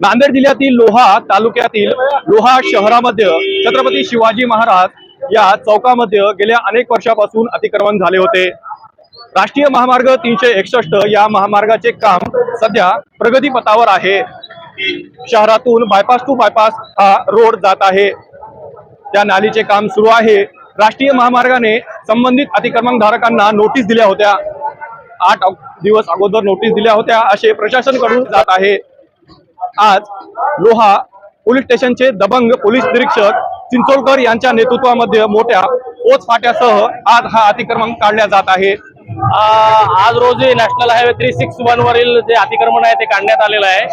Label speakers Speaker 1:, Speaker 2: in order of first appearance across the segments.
Speaker 1: नांदेड जिल्ह्यातील लोहा तालुक्यातील लोहा शहरामध्ये छत्रपती शिवाजी महाराज या चौकामध्ये गेल्या अनेक वर्षापासून अतिक्रमण झाले होते. राष्ट्रीय महामार्ग तीनशे एकसष्ट या महामार्गाचे काम सध्या प्रगतीपथावर आहे. शहरातून बायपास टू बायपास हा रोड जात आहे. त्या नालीचे काम सुरू आहे. राष्ट्रीय महामार्गाने संबंधित अतिक्रमण धारकांना नोटीस दिल्या होत्या. आठ दिवस अगोदर नोटीस दिल्या होत्या असे प्रशासनकडून जात आहे. आज लोहा पोलीस स्टेशनचे दबंग पोलीस निरीक्षक चिंचोलकर यांच्या नेतृत्वामध्ये मोठ्या पोच फाट्यासह आज हा अतिक्रमण काढल्या जात आहे.
Speaker 2: आज रोजी national highway three six one वरील जे अतिक्रमण आहे ते काढण्यात आलेलं आहे.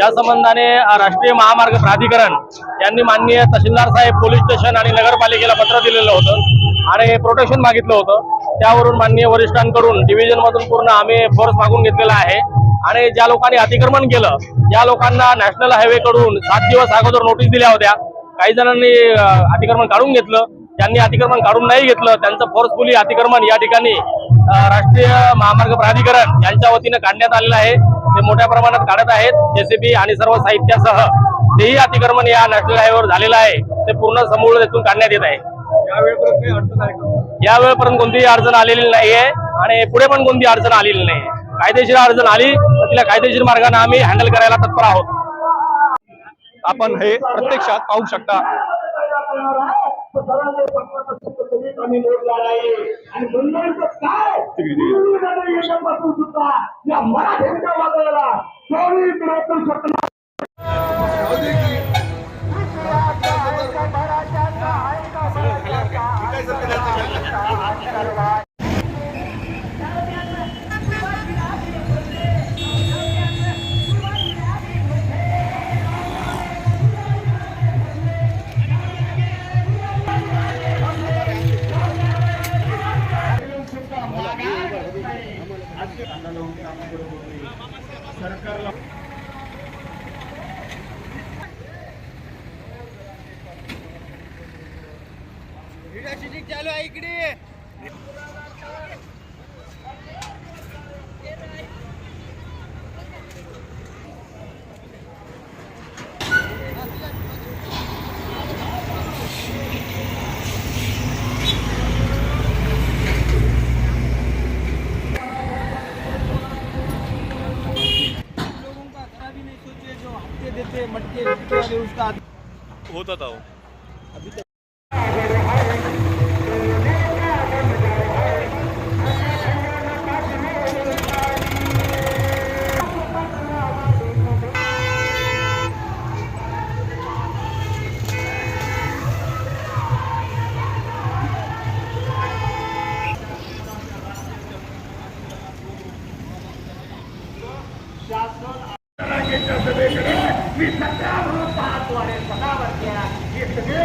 Speaker 2: या संबंधाने राष्ट्रीय महामार्ग प्राधिकरण यांनी माननीय तहसीलदार साहेब पोलीस स्टेशन आणि नगरपालिकेला पत्र दिलेलं होतं आणि प्रोटेक्शन मागितलं होतं. त्यावरून माननीय वरिष्ठांकडून डिव्हिजन मधून पूर्ण आम्ही फोर्स मागून घेतलेला आहे. आणि ज्या लोकांनी अतिक्रमण केलं त्या लोकांना नॅशनल हायवे कडून सात दिवस अगोदर नोटीस दिल्या होत्या काही जणांनी अतिक्रमण काढून घेतलं. त्यांनी अतिक्रमण काढून नाही घेतलं. त्यांचं फोर्सफुली अतिक्रमण या ठिकाणी राष्ट्रीय महामार्ग प्राधिकरण यांच्या वतीनं काढण्यात आलेलं आहे. ते मोठ्या प्रमाणात काढत आहेत. जेसीबी आणि सर्व साहित्यासह तेही अतिक्रमण या नॅशनल हायवेवर झालेलं आहे. ते पूर्ण समूळ तिथून काढण्यात येत आहे.
Speaker 1: यावेळेपर्यंत
Speaker 2: कोणतीही अडचण आलेली नाहीये आणि पुढे पण कोणती अडचण आलेली नाही कायदेशीर अडचण आली तर तिला कायदेशीर मार्गाने आम्ही हँडल करायला तत्पर आहोत.
Speaker 1: आपण हे प्रत्यक्षात पाहू शकता.
Speaker 3: या मराठ्यांच्या वादळाला
Speaker 4: लोगों का जरा भी नहीं सोचे जो हफ्ते देते
Speaker 3: सगळे